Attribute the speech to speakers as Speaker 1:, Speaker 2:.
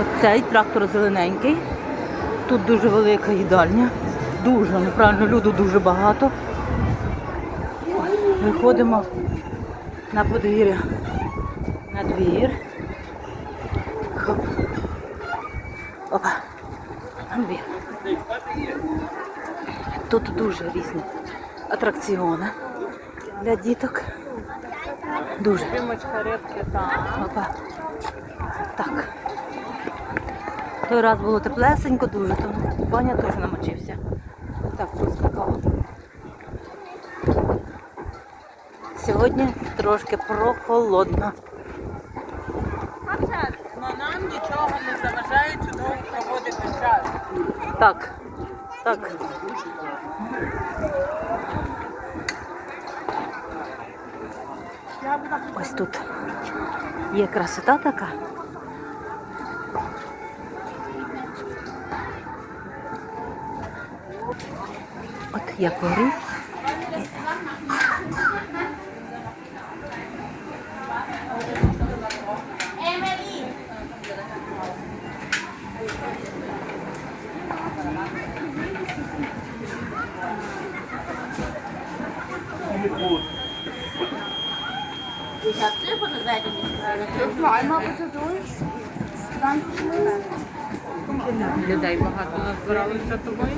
Speaker 1: Оцей трактор зелененький. Тут дуже велика їдальня. Дуже, ну правильно, люду дуже багато. Виходимо на подвір'я. На двір. Хоп. Опа. На двір. Тут дуже різні атракціони для діток. Дуже. Опа. Так. Той раз було теплесенько дуже, тому Ваня теж намочився. Так, проскакав. Сьогодні трошки прохолодно.
Speaker 2: Но нам нічого не заважає чудово проводити час.
Speaker 1: Так, так. Ось тут є красота така. От я корю.
Speaker 3: Ich habe sie von der Seite nicht gerade. Dürfen wir einmal bitte durch? Dankeschön.
Speaker 2: Людей багато назбиралися тобою.